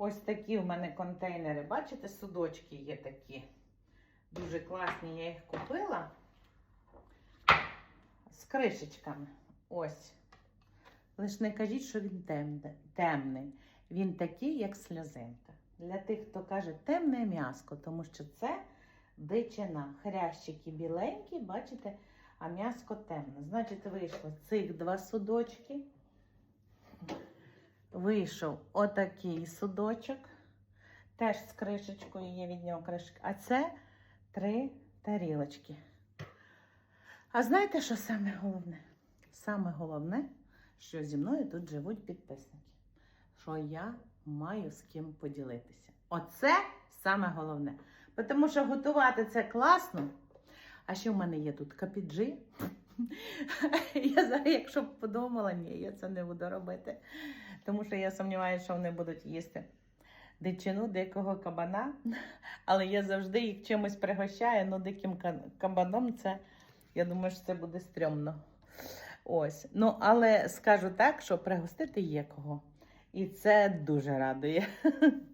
Ось такі в мене контейнери. Бачите, судочки є такі. Дуже класні, я їх купила. З кришечками. Ось. Лиш не кажіть, що він темний. Він такий, як сльозинка. Для тих, хто каже темне м'яско, тому що це дичина. Хрящики біленькі, бачите, а м'яско темне. Значить, вийшло цих два судочки. Вийшов отакий судочок. Теж з кришечкою є від нього кришка. А це три тарілочки. А знаєте, що саме головне? Саме головне, що зі мною тут живуть підписники. Що я маю з ким поділитися. Оце саме головне. Тому що готувати це класно. А ще в мене є тут капіджі. Я зараз, якщо б подумала, ні, я це не буду робити. Тому що я сумніваюся, що вони будуть їсти дичину, дикого кабана. Але я завжди їх чимось пригощаю. Ну, диким кабаном це, я думаю, що це буде стрьомно. Ось. Ну, але скажу так, що пригостити є кого. І це дуже радує.